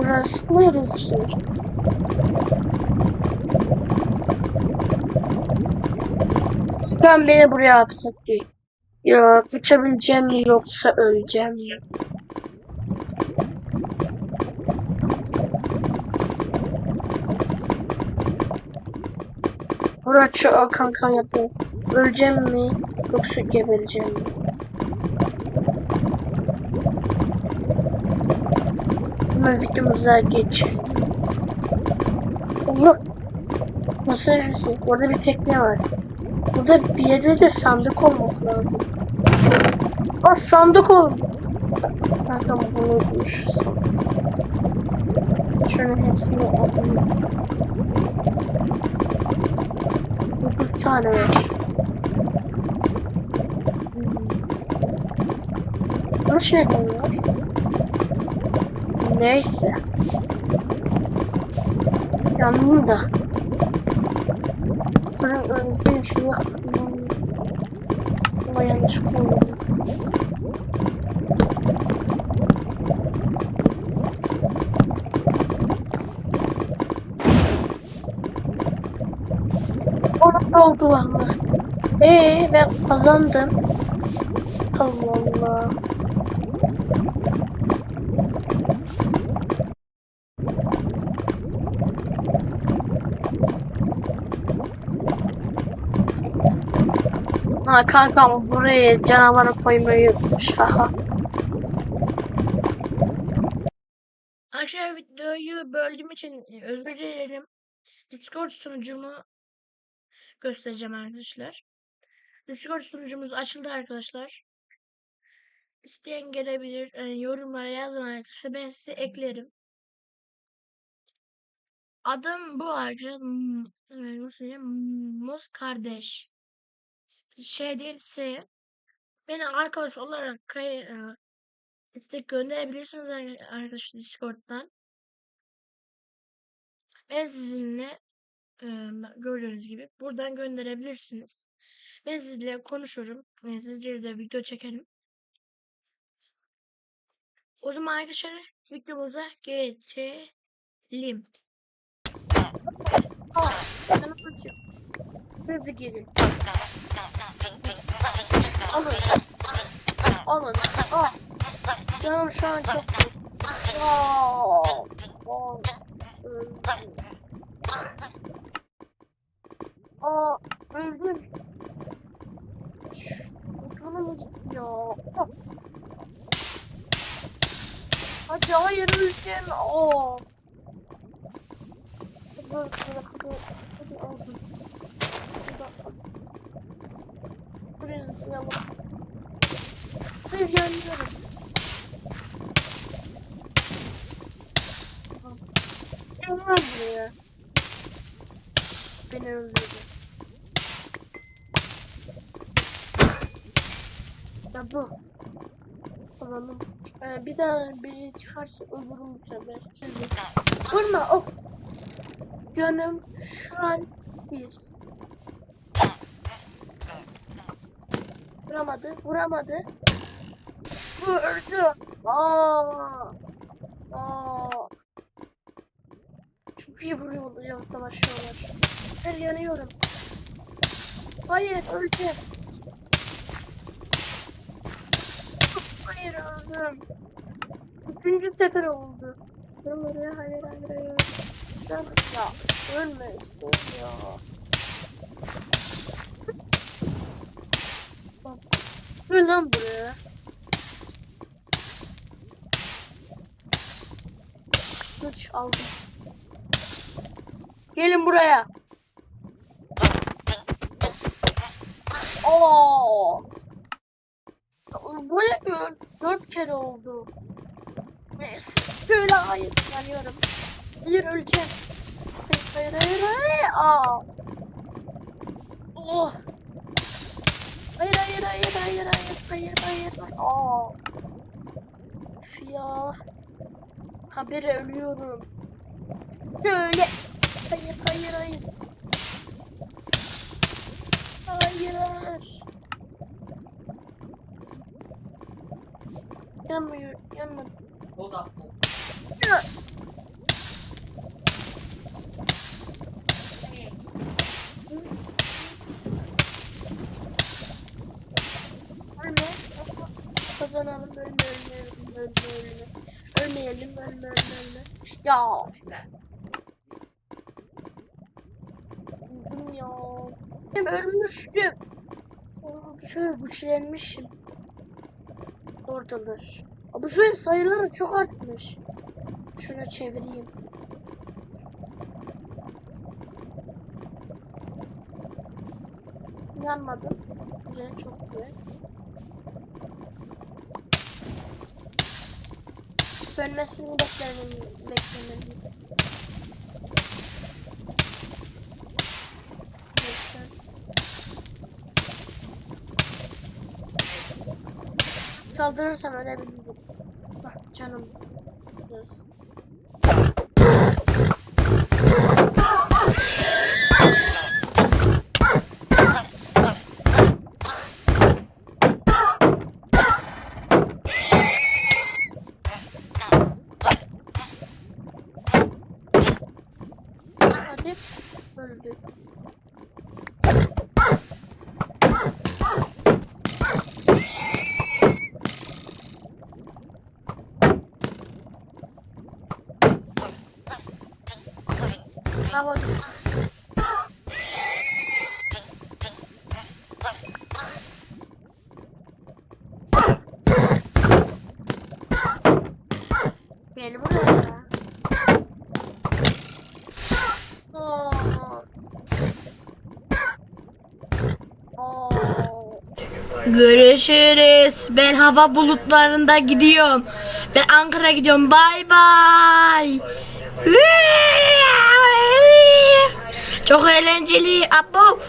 Burası neresi? Ben beni buraya hapsetti. Ya kaçabileceğim mi yoksa öleceğim mi? Murat şu kankan yapıyor. Öleceğim mi yoksa gebereceğim mi? Hemen videomuza geçelim. Allah! Nasıl neresi? Orada bir tekne var. Burada bir yerde de sandık olması lazım. Aa sandık oldu. Kanka bunu unutmuş. Şunun hepsini alayım. Bir tane var. Hmm. Bu şey var. Neyse. Yandım da. Buranın önünde şey yapmamız. Ama yanlış koydum. Orada oldu valla. Ee ben kazandım. Allah Allah. Ha kankam buraya canavarı koymayı unutmuş. Arkadaşlar videoyu böldüğüm için e, özür dilerim. Discord sunucumu göstereceğim arkadaşlar. Discord sunucumuz açıldı arkadaşlar. İsteyen gelebilir. E, yorumlara yazın arkadaşlar. Ben size eklerim. Adım bu arkadaşlar. Hmm, e, Nasıl diyeyim? Muz kardeş. Şey değil S. Beni arkadaş olarak kay e, istek gönderebilirsiniz ar- arkadaşlar Discord'dan. Ben sizinle e, gördüğünüz gibi buradan gönderebilirsiniz. Ben sizinle konuşurum. E, sizlere de video çekerim. O zaman arkadaşlar videomuza geçelim. Hızlı gelin. Alın. Alın. Ah. Canım şu an çok Aa. Aa. Öldüm. Aa, öldüm. Canım gitti ya. Ah. Hadi hayır öleceğim. Aa. Hadi, hadi, hadi, hadi aldım. Hadi, Hayır yanıyorum. Gel lan buraya. Beni öldürdü. Ya bu. Alalım. Ee, bir daha biri çıkarsa öldürürüm bu sefer. Sizi. Vurma. Oh. Canım şu an bir. Vuramadı. Vuramadı. Öldü. Aa. Aa. Çok iyi vuruyor savaşıyorlar. Her yanıyorum. Hayır öleceğim. Hayır öldüm. Üçüncü sefer oldu. Hayır hayır hayır. Sen ya ölme istiyorum ya. Gel lan buraya. Kılıç aldım. Gelin buraya. Oo. Bu ne diyor? Dört kere oldu. Neyse. Şöyle hayır. Yanıyorum. Hayır öleceğim. Hayır hayır hayır hayır. Aa. Oh. Hayır hayır hayır hayır hayır hayır hayır. hayır. Aa. Üf ya. Habire ölüyorum. Şöyle. Hayır hayır hayır. Hayır. Yanmıyor, yanmadı. Ölme. Kazanalım. Ölme ölme ölme ölme ölme. Ölmeyelim ölme ölme ölme. Ya. Öldüm ya. Ben ölmüştüm. Oh, bu sefer güçlenmişim. Oradalar. Bu sefer sayıları çok artmış. Şunu çevireyim. Yanmadım. Güzel çok güzel. Sönmesini beklemem, beklemem. Bekle. Saldırırsam ölebilirim. Bak canım. Biraz. Öldü. Hava Beni Görüşürüz. Ben hava bulutlarında gidiyorum. Ben Ankara gidiyorum. Bay bay. Çok eğlenceli. Abo.